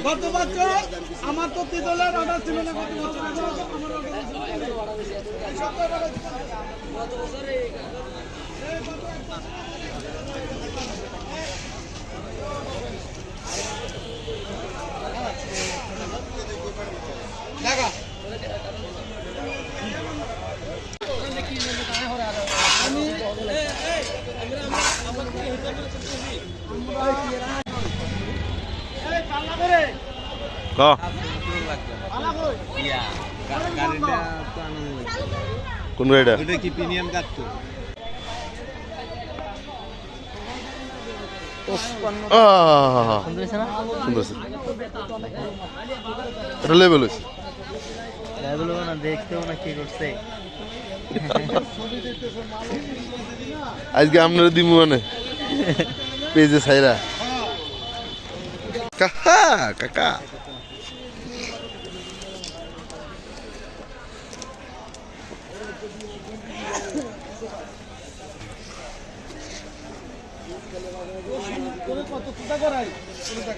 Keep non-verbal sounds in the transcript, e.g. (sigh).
গত আমার তো তিতলের অর্ডার ছিল না গত বছর আমার। দেখা এই ক। কোন গাড়িটা? সুন্দর এটা লেভেল হয়েছে বলব না দেখতেও না কি করছে। আজকে আপনারা দিমু মানে। পেজে (laughs) সাইরা Cacá, cacá. Tudo agora aí. Tudo da.